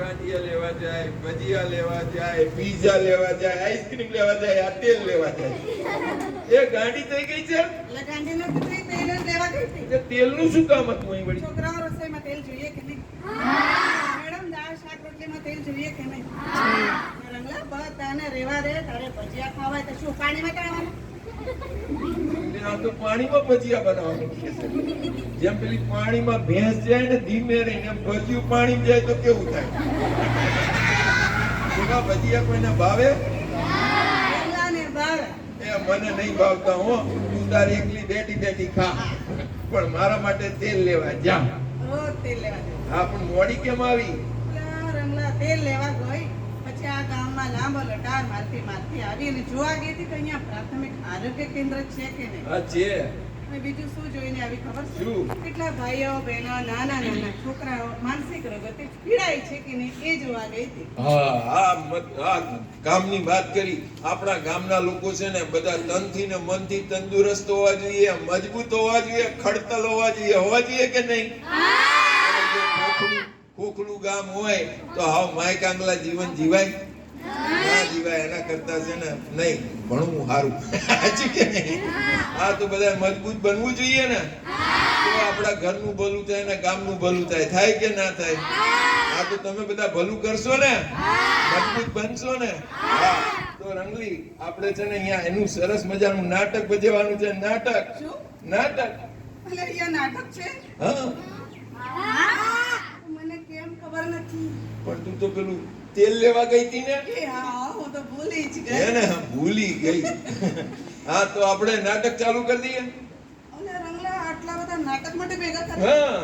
ગાંઠિયા લેવા જાય ભજીયા લેવા જાય પીઝા લેવા જાય આઈસ્ક્રીમ લેવા જાય આ તેલ લેવા જાય એ ગાંડી થઈ ગઈ છે તેલ તેલનું શું કામ હતું અહીં વળી છોકરાઓ રસોઈમાં તેલ જોઈએ કે નહીં રોટલીમાં તેલ જોઈએ કે નહીં? રંગલા બધાને રેવા દે તારે ભજીયા ખાવા તો શું પાણીમાં તળવાનું એટલે આ તો પાણીમાં ભજીયા બનાવવાનું જેમ પેલી પાણીમાં ભેંસ જાય ને ધીમે રહીને ભજીયું પાણીમાં જાય તો કેવું થાય? ભજીયા કોઈને ભાવે? રંગલાને મને નહીં ભાવતા હો તું તારી એકલી બેઠી બેઠી ખા. પણ મારા માટે તેલ લેવા જા. હા પણ મોડી કેમ આવી? તેલ લેવા ગઈ. પછી આ ગામમાં લાંબો લટાર મારતી મારતી આવી અને જોવા ગઈ હતી કે અહીંયા પ્રાથમિક આરોગ્ય કેન્દ્ર છે કે નહીં? છે. અને બીજું શું જોઈને આવી ખબર છે? કેટલા ભાઈઓ બહેનો નાના નાના છોકરાઓ માનસિક રોગોથી પીડાય છે કે નહીં એ જોવા ગઈ હતી. હા હા ગામની વાત કરી. આપણા ગામના લોકો છે ને બધા તનથી ને મનથી તંદુરસ્ત હોવા જોઈએ મજબૂત હોવા જોઈએ ખડતલ હોવા જોઈએ. હોવા જોઈએ કે નહીં? ખોખલું ગામ હોય તો હાવ માય કાંગલા જીવન જીવાય. ના જીવાય એના કરતા છે ને નહીં ભણવું સારું. સાચું કે નહીં? હા તો બધા મજબૂત બનવું જોઈએ ને. તો આપણા ઘરનું ભલું થાય ને ગામનું ભલું થાય. થાય કે ના થાય? હા તો તમે બધા ભલું કરશો ને? મજબૂત બનશો ને? હા. તો રંગલી આપણે છે ને અહીંયા એનું સરસ મજાનું નાટક ભજવવાનું છે. નાટક? નાટક? નાટક છે? હા. ખબર નથી. પણ તું તો પેલું તેલ લેવા ગઈ હતી ને? એ હા હું તો ભૂલી જ ગઈ. ને ભૂલી ગઈ. હા તો આપણે નાટક ચાલુ કરી દઈએ. અને રંગલા આટલા બધા નાટક માટે ભેગા કરે? હા.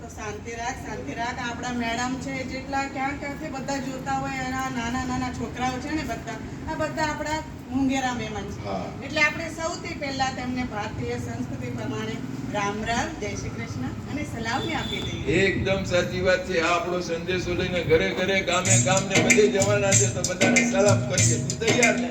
તો શાંતિ રાખ શાંતિ રાખ. આપણા મેડમ છે જેટલા ક્યાં ક્યાંથી બધા જોતા હોય એના નાના નાના છોકરાઓ છે ને બધા આ બધા આપણા મુંગેરા મેમન છે. એટલે આપણે સૌથી પહેલા તેમને ભારતીય સંસ્કૃતિ પ્રમાણે રામ રામ જય શ્રી કૃષ્ણ અને સલામી આપી દઈએ. એકદમ સાચી વાત છે. આ આપણો સંદેશો લઈને ઘરે ઘરે ગામે ગામને બધે જવાના છે તો બધાને સલામ કરીએ. તું તૈયાર ને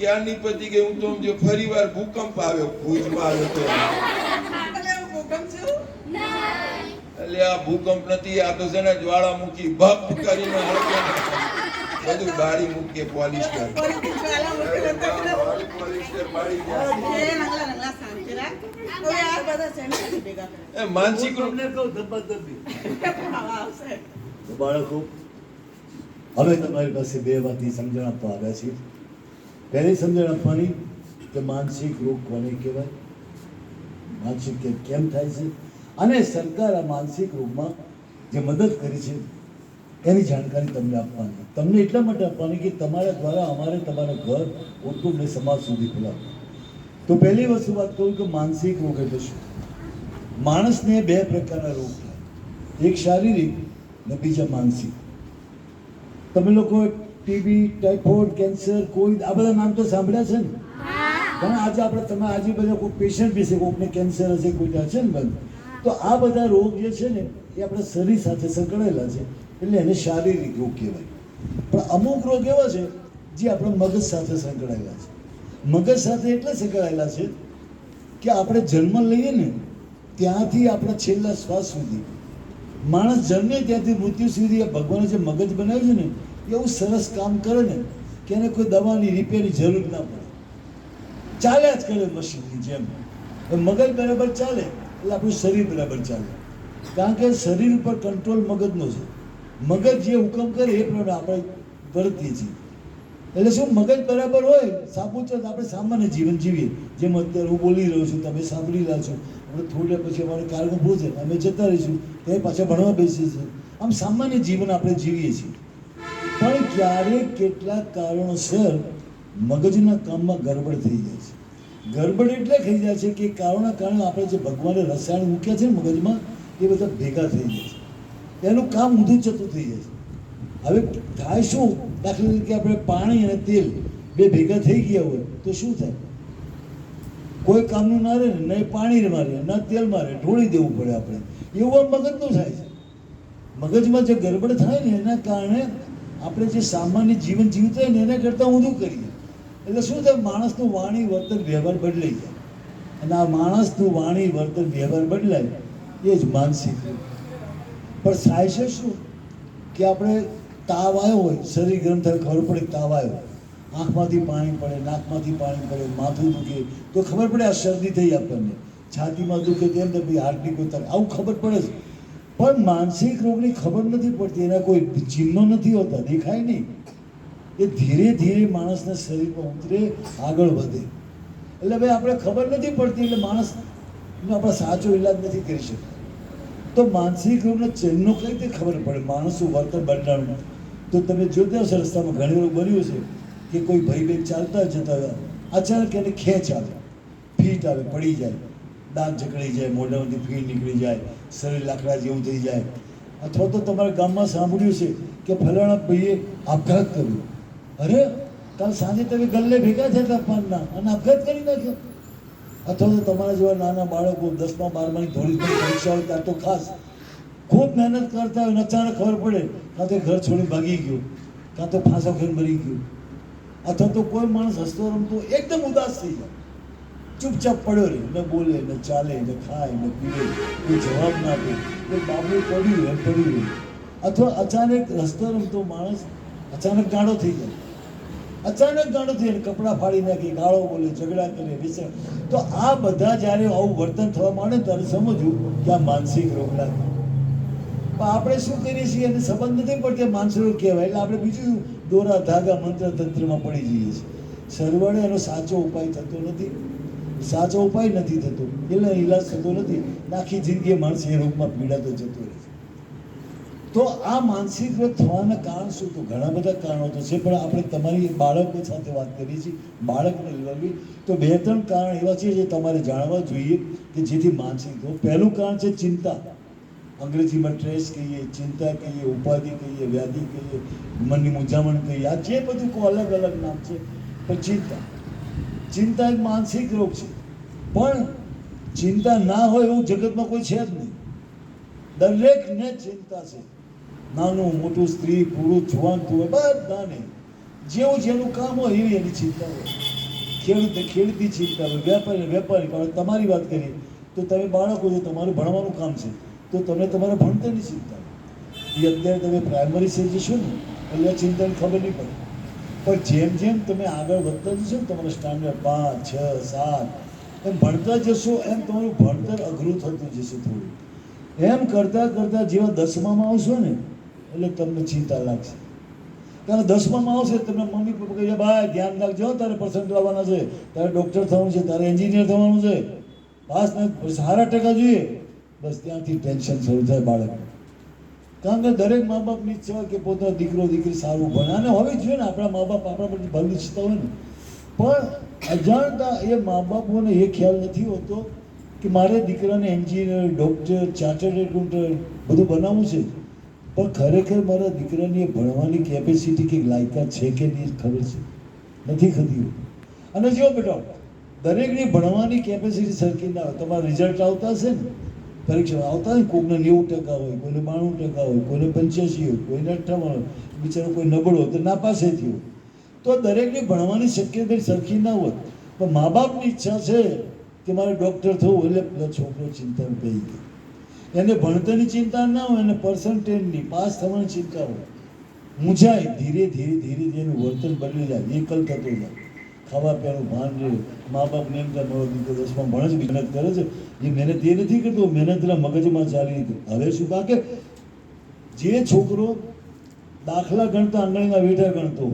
ક્યારની પતિ ગઈ? હું તો જો ફરી વાર ભૂકંપ આવ્યો ભુજમાં આવ્યો તો. એટલે આ ભૂકંપ નથી આ તો છે ને જ્વાળામુખી ભપ કરીને બધું બાળી મૂકીએ પોલિસ્ટર. માનસિક રૂપ ને કહું ધબ્બાધબ્બી. બાળકો હવે તમારી પાસે બે વાતની સમજણ આપવા આવ્યા છીએ. પહેલી સમજણ આપવાની કે માનસિક રોગ કોને કહેવાય? માનસિક કેમ થાય છે? અને સરકાર આ માનસિક રોગમાં જે મદદ કરી છે, એની જાણકારી તમને આપવાની. તમને એટલા માટે આપવાની કે તમારા દ્વારા અમારે તમારા ઘર, કુટુંબ ને સમાજ સુધી ફેલાવવું તો પહેલી વસ્તુ વાત કરું કે માનસિક રોગ એટલે શું? માણસને બે પ્રકારના રોગ થાય. એક શારીરિક ને બીજા માનસિક. તમે લોકો ટીબી ટાઇફોઇડ કેન્સર કોઈ આ બધા નામ તો સાંભળ્યા છે ને? પણ આજે આપણે તમે આજે બધા કોઈ પેશન્ટ વિશે કોઈકને કેન્સર હશે કોઈ હશે ને બંધ? તો આ બધા રોગ જે છે ને એ આપણા શરીર સાથે સંકળાયેલા છે. એટલે એને શારીરિક રોગ કહેવાય. પણ અમુક રોગ એવા છે જે આપણા મગજ સાથે સંકળાયેલા છે. મગજ સાથે એટલે સંકળાયેલા છે કે આપણે જન્મ લઈએ ને ત્યાંથી આપણા છેલ્લા શ્વાસ સુધી માણસ જન્મે ત્યાંથી મૃત્યુ સુધી આ ભગવાને જે મગજ બનાવ્યું છે ને એવું સરસ કામ કરે ને કે એને કોઈ દવાની રિપેરની જરૂર ના પડે. ચાલ્યા જ કરે મશીનની જેમ. મગજ બરાબર ચાલે, એટલે આપણું શરીર બરાબર ચાલે. કારણ કે શરીર ઉપર કંટ્રોલ મગજનો છે. મગજ જે હુકમ કરે એ પ્રમાણે આપણે વર્તીએ છીએ. એટલે શું મગજ બરાબર હોય? સાબુત આપણે સામાન્ય જીવન જીવીએ. જેમ અત્યારે હું બોલી રહ્યો છું, તમે સાંભળી રહ્યા છો. આપણે થોડે પછી અમારે કાર્ય ઊભું છે. અમે જતા રહીશું. તે પાછા ભણવા બેસીએ છીએ. આમ સામાન્ય જીવન આપણે જીવીએ છીએ. પણ ક્યારેક કેટલાક કારણોસર મગજના કામમાં ગરબડ થઈ જાય છે. ગડબડ એટલે થઈ જાય છે કે કારણના કારણે આપણે જે ભગવાને રસાયણ મૂક્યા છે ને મગજમાં, એ બધા ભેગા થઈ જાય છે. એનું કામ ઊંધું જતું થઈ જાય છે. હવે થાય શું? દાખલા તરીકે આપણે પાણી અને તેલ બે ભેગા થઈ ગયા હોય તો શું થાય? કોઈ કામનું ના રહે ને નહીં પાણી મારે, ના તેલ મારે, ઢોળી દેવું પડે આપણે. એવું મગજનું થાય છે. મગજમાં જે ગડબડ થાય ને, એના કારણે આપણે જે સામાન્ય જીવન જીવતા હોય ને, એના કરતાં ઊંધું કરીએ. એટલે શું થાય? માણસનું વાણી, વર્તન, વ્યવહાર બદલાઈ જાય. અને આ માણસનું વાણી, વર્તન, વ્યવહાર બદલાય, એ જ માનસિક. પણ થાય છે શું? કે આપણે તાવ આવ્યો હોય, શરીર ગરમ થાય ખબર પડે તાવ આવ્યો. આંખમાંથી પાણી પડે, નાકમાંથી પાણી પડે, માથું દુખે. તો ખબર પડે આ શરદી થઈ આપણને. છાતીમાં દુખે તેમ તો ભાઈ હાર્ટની કોઈ તક આવું ખબર પડે છે પણ માનસિક રોગની ખબર નથી પડતી, એના કોઈ ચિહ્નો નથી હોતા, દેખાય નહીં. એ ધીરે ધીરે માણસના શરીરમાં ઉતરે, આગળ વધે. એટલે ભાઈ આપણે ખબર નથી પડતી, એટલે માણસ આપણે સાચો ઇલાજ નથી કરી શકતા. તો માનસિક રોગના ચિહ્નો કઈ રીતે ખબર પડે? માણસનું વર્તન બદલાણું તો તમે જોતા હશો રસ્તામાં ઘણી બન્યું છે કે કોઈ ભાઈ બેન ચાલતા જતા હોય. અચાનક એને ખેંચ આવે, ફીટ આવે, પડી જાય. દાંત જકડી જાય, મોઢામાંથી ફીટ નીકળી જાય, શરીર લાકડા જેવું થઈ જાય. અથવા તો તમારા ગામમાં સાંભળ્યું છે કે ફલાણા ભાઈએ આપઘાત કર્યો. અરે, કાલ સાંજે તમે ગલ્લે ભેગા થયા હતા પાનના અને આપઘાત કરી નાખ્યો. અથવા તો તમારા જેવા નાના બાળકો દસમા બારમાની ધોરી પરીક્ષા હોય ત્યાં તો ખાસ ખૂબ મહેનત કરતા હોય અચાનક ખબર પડે કાં તો ઘર છોડી ભાગી ગયો, કાં તો ફાંસો ખાઈને મરી ગયો. અથવા તો કોઈ માણસ હસતો રમતો એકદમ ઉદાસ થઈ જાય. ચૂપચાપ પડ્યો રહે, ને બોલે, ને ચાલે, ને ખાય, ને પીવે, કોઈ જવાબ ના આપે, કોઈ બાબુ પડ્યું, એમ પડ્યું રહે. અથવા અચાનક રસ્તો રમતો માણસ અચાનક ગાળો થઈ જાય. અચાનક ગાળો થઈ જાય કપડાં ફાડી નાખે, ગાળો બોલે, ઝઘડા કરે વિસર તો આ બધા જ્યારે આવું વર્તન થવા માંડે ત્યારે સમજવું કે આ માનસિક રોગના પણ આપણે શું કરીએ છીએ? એને સંબંધ નથી પડતો રોગ કહેવાય. એટલે આપણે બીજું દોરા ધાગા મંત્ર તંત્રમાં પડી જઈએ છીએ. સરવાળે એનો સાચો ઉપાય થતો નથી. સાચો ઉપાય નથી થતો. એટલે ઈલાજ થતો નથી. આખી જિંદગી માણસ એ રોગમાં પીડાતો જતો રહે તો આ માનસિક રોગ થવાના કારણ શું? તો ઘણા બધા કારણો તો છે, પણ આપણે તમારી બાળકો સાથે વાત કરીએ છીએ, બાળકને લેવી તો બે ત્રણ કારણ એવા છે જે તમારે જાણવા જોઈએ કે જેથી માનસિક રોગ. પહેલું કારણ છે ચિંતા. અંગ્રેજીમાં ટ્રેસ કહીએ, ચિંતા કહીએ, ઉપાધિ કહીએ, વ્યાધિ કહીએ, મનની મૂંઝામણ કહીએ, આ જે બધું કોઈ અલગ અલગ નામ છે. પણ ચિંતા ચિંતા એક માનસિક રોગ છે. પણ ચિંતા ના હોય એવું જગતમાં કોઈ છે જ નહીં. દરેકને ચિંતા છે. નાનું, મોટું, સ્ત્રી, પુરુષ, જુવાન, તું બધાને, જેવું જેનું કામ હોય એવી એની ચિંતા હોય. ખેડૂતે ખેડૂતની ચિંતા હોય, વેપારી વેપારી તમારી વાત કરીએ, તો તમે બાળકો છો, તમારું ભણવાનું કામ છે. તો તમને તમારા ભણતરની ચિંતા એ અત્યારે તમે પ્રાઇમરી સ્ટેજે જશો ને એટલે ચિંતાની ખબર નહીં પડે. પણ જેમ જેમ તમે આગળ વધતા જશો ને, તમારા સ્ટાન્ડર્ડ પાંચ, છ, સાત, એમ ભણતા જશો, એમ તમારું ભણતર અઘરું થતું જશે થોડું. એમ કરતાં કરતાં જેવા દસમામાં આવશો ને, એટલે તમને ચિંતા લાગશે. કારણ દસમામાં આવશે તમને મમ્મી પપ્પા કહે ભાઈ, ધ્યાન રાખજો, તારે પર્સન્ટ લાવવાના છે. તારે ડૉક્ટર થવાનું છે, તારે એન્જિનિયર થવાનું છે. પાસ સારા ટકા જોઈએ. બસ ત્યાંથી ટેન્શન શરૂ થાય બાળક કારણ કે દરેક મા બાપની ઈચ્છા કે પોતાનો દીકરો, દીકરી સારું ભણે. અને હોવી જોઈએ ને આપણા મા બાપ આપણા પર ભલું ઈચ્છતા હોય ને. પણ અજાણતા એ મા બાપોને એ ખ્યાલ નથી હોતો કે મારે દીકરાને એન્જિનિયર, ડૉક્ટર, ચાર્ટર્ડ એકાઉન્ટન્ટ બધું બનાવવું છે. પણ ખરેખર મારા દીકરાની ભણવાની કેપેસિટી કે લાયકાત છે કે નહીં ખબર છે. નથી ખતી. અને જો બેટા, દરેકની ભણવાની કેપેસિટી સરખી ના હોય. તમારા રિઝલ્ટ આવતા હશે ને. પરીક્ષા આવતા હોય કોઈને નેવું ટકા હોય, કોઈને બાણું ટકા હોય, કોઈને પંચ્યાસી હોય, કોઈને અઠ્ઠાવન હોય, બિચારો કોઈ નબળો તો તો નાપાસે થયો તો દરેકની ભણવાની શક્યતા સરખી ના હોય. પણ મા બાપની ઈચ્છા છે કે મારે ડૉક્ટર થવું એટલે પેલો છોકરો ચિંતા થઈ ગઈ એને ભણતરની ચિંતા ના હોય, એને પર્સન્ટેજની પાસ થવાની ચિંતા હોય. મૂંઝાય ધીરે ધીરે ધીરે ધીરે વર્તન બદલી જાય એકલ થતો જાય. ખાવા પીવાનું ભાન રહે મા બાપને એમ થાય, મારો દીકરો દસમાં ભણે છે મહેનત કરે છે. એ મહેનત એ નથી કરતો મહેનત એના મગજમાં ચાલી હતી હવે શું કારણ જે છોકરો દાખલા ગણતા આંગળીના વેઢા ગણતો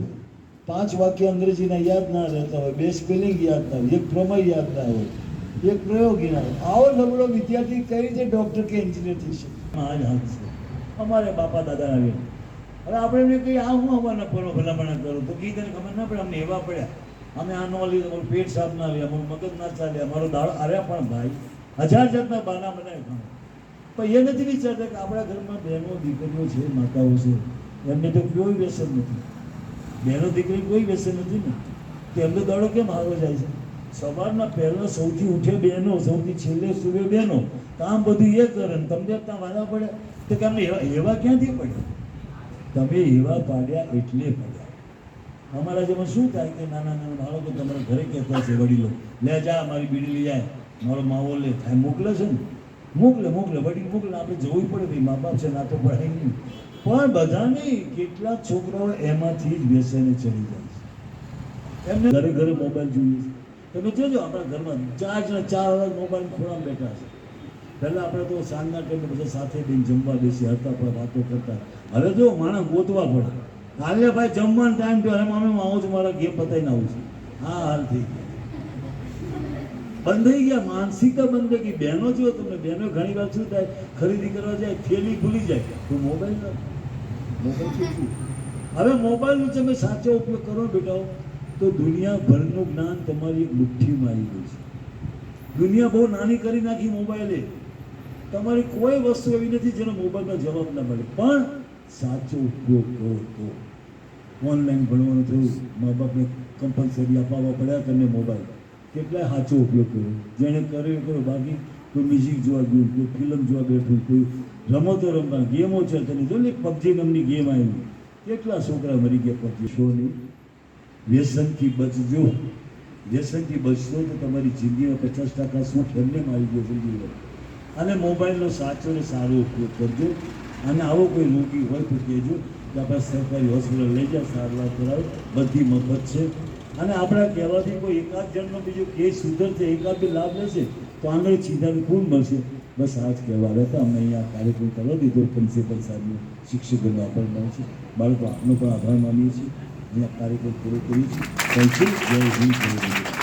પાંચ વાક્ય અંગ્રેજીના યાદ ના રહેતા હોય, બે સ્પેલિંગ યાદ ના હોય, એક પ્રમેય યાદ ના હોય, એક પ્રયોગ હોય. આવો નબળો વિદ્યાર્થી કઈ રીતે ડૉક્ટર કે એન્જિનિયર થઈ શકે? હાથ છે. અમારે બાપા દાદાના વેણ હવે આપણે એમને કહીએ આ હું અમારા પરો ભલામણા કરું તો કઈ તને ખબર ના પડે, અમને એવા પડ્યા. અમે આ નો લીધું અમારું પેટ સાફ ના લે, અમારું મગજ ના ચાલે, અમારો દાળ અરે પણ ભાઈ. હજાર જાતના બાના બનાવી પણ પણ એ નથી વિચારતા કે આપણા ઘરમાં બહેનો, દીકરીઓ છે, માતાઓ છે. એમને તો કોઈ વ્યસન નથી. બહેનો, દીકરી કોઈ વ્યસન નથી ને. તો એમનો દાડો કેમ હારો જાય છે? સવારના પહેલો સૌથી ઉઠે બહેનો, સૌથી છેલ્લે સૂર્ય બહેનો. કામ બધું એ કરે ને. તમને ત્યાં વાંધા પડે. તો કે એવા એવા ક્યાંથી પડ્યા? તમે એવા પાડ્યા એટલે પડ્યા. અમારા જેમાં શું થાય કે નાના નાના બાળકો તમારા ઘરે કહેતા છે વડીલો, લે જા, મારી બીડી લઈ જાય મારો માવો લે. થાય, મોકલે છે ને? મોકલે મોકલે. વડીલ મોકલે. આપણે જોવું પડે ભાઈ મા બાપ છે ના તો પડે નહીં. પણ બધા નહીં કેટલાક છોકરાઓ એમાંથી જ બેસીને ચડી જાય છે. એમને ઘરે ઘરે મોબાઈલ જોઈએ છે. તમે જોજો, આપણા ઘરમાં ચાર ચાર અલગ મોબાઈલ ખોળામાં બેઠા છે. પહેલા આપણે તો સાંજના ટાઈમે બધા સાથે બેન જમવા બેસી હતા પણ વાતો કરતા. હવે જો માણસ ગોતવા પડે. હાલે ભાઈ, જમવાનો ટાઈમ થયો. એમ અમે આવું છું, મારા ગેમ પતાવીને આવું છું. હા, હાલ થઈ ગયા. બંધ થઈ ગયા. માનસિકતા બંધ ગઈ. બહેનો જો તમને બહેનો ઘણી વાર શું થાય? ખરીદી કરવા જાય, થેલી ભૂલી જાય. તો મોબાઈલ મોબાઈલ હવે મોબાઈલનો તમે સાચો ઉપયોગ કરો બેટાઓ, તો દુનિયાભરનું જ્ઞાન તમારી એક મુઠ્ઠીમાં આવી ગયું છે. દુનિયા બહુ નાની કરી નાખી મોબાઈલે તમારી કોઈ વસ્તુ એવી નથી જેનો મોબાઈલનો જવાબ ના મળે. પણ સાચો ઉપયોગ કરો તો. ઓનલાઈન ભણવાનું થયું, મા બાપને કમ્પલસરી અપાવવા પડ્યા તમને મોબાઈલ કેટલાય સાચો ઉપયોગ કર્યો. જેણે કર્યો કર્યો. બાકી કોઈ મ્યુઝિક જોવા ગયું, કોઈ ફિલ્મ જોવા બેઠું, કોઈ રમતો રમવા ગેમો છે તને જો ને પબજી નામની ગેમ આવી. કેટલા છોકરા મરી ગયા પબજી શોની વ્યસનથી બચજો. વ્યસનથી બચશો તો તમારી જિંદગીમાં પચાસ ટકા સુખ એમને આવી ગયો જિંદગીમાં. અને મોબાઈલનો સાચો ને સારો ઉપયોગ કરજો. અને આવો કોઈ રોગી હોય તો કહેજો આપણે સરકારી હોસ્પિટલ લઈ જાય સારવાર કરાવે. બધી મફત છે. અને આપણા કહેવાથી કોઈ એકાદ જણનો બીજો કેસ સુધરશે એકાદ બી લાભ લેશે, તો આગળ સીધાને કોણ મળશે. બસ આ જ કહેવા હતા. અમને અહીંયા કાર્યક્રમ કરવા દીધો. પ્રિન્સિપલ સાહેબનો શિક્ષકોનો આભાર માનું છે. બાળકો, આપનો પણ આભાર માનીએ છીએ. અહીંયા કાર્યક્રમ પૂરો કરીએ છીએ. Thank you. જય હિન્દ, જય